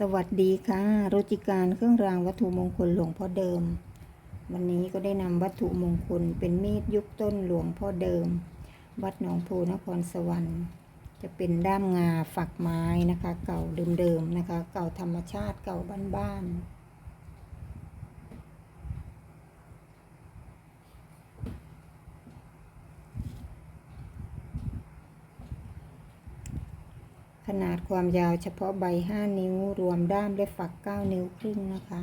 สวัสดีค่ะรุจิการเครื่องรางวัตถุมงคลหลวงพ่อเดิม วันนี้ก็ได้นำวัตถุมงคลเป็นมีดยุคต้นหลวงพ่อเดิม วัดหนองโพนครสวรรค์ จะเป็นด้ามงาฝักไม้นะคะ เก่าเดิมๆนะคะ เก่าธรรมชาติเก่าบ้านๆ ขนาดความยาวเฉพาะใบ 5 นิ้ว รวมด้ามและฝัก 9 นิ้วครึ่งนะคะ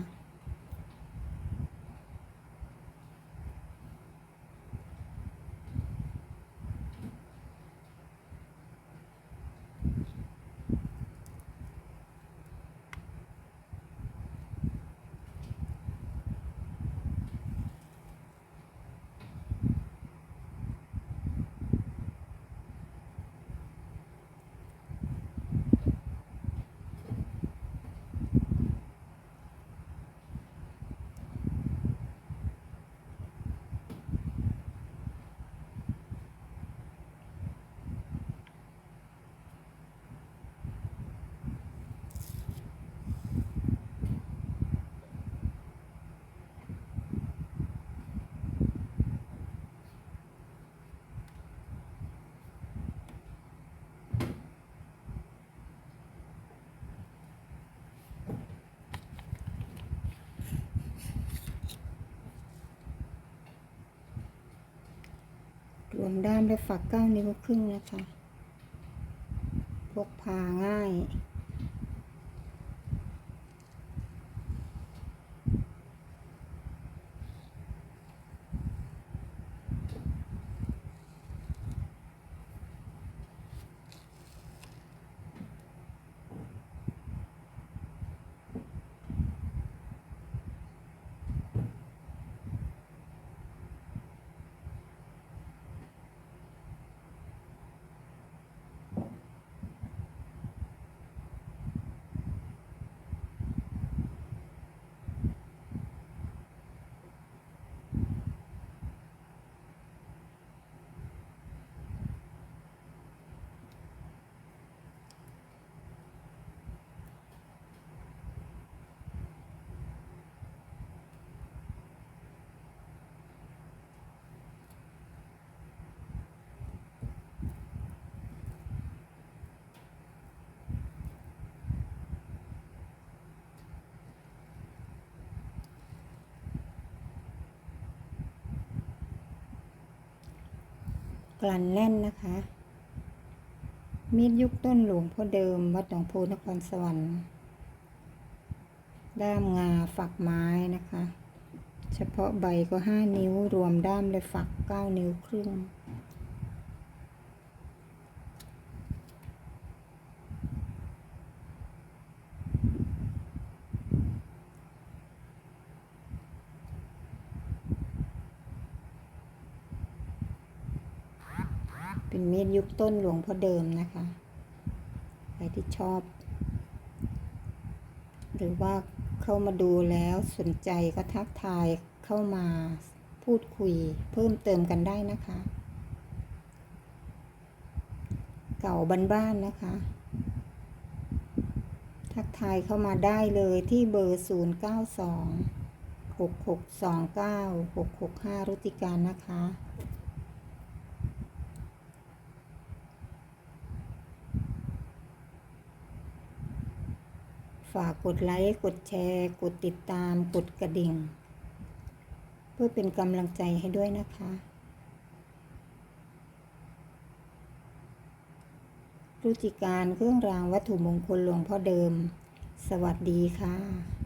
รวมด้ามและฝักเก้านิ้วครึ่งนะคะ พกพาง่าย ลั่นแล่นนะคะ มีดยุคต้นหลวงพ่อเดิม วัดหนองโพนครสวรรค์ ด้ามงาฝักไม้นะคะ เฉพาะใบก็ 5 นิ้วรวมด้ามและฝัก 9 นิ้วครึ่ง เป็นมีดยุคต้นหลวงพ่อเดิมนะคะ ใครที่ชอบ หรือว่าเข้ามาดูแล้วสนใจก็ทักทายเข้ามาพูดคุยเพิ่มเติมกันได้นะคะ เก่าบ้านๆนะคะ ทักทายเข้ามาได้เลยที่เบอร์ 0 9 2 6 6 2 9 6 6 5 รุติการนะคะ ฝากกดไลค์ กดแชร์ กดติดตาม กดกระดิ่ง เพื่อเป็นกำลังใจให้ด้วยนะคะ รุจิการเครื่องรางวัตถุมงคลหลวงพ่อเดิม สวัสดีค่ะ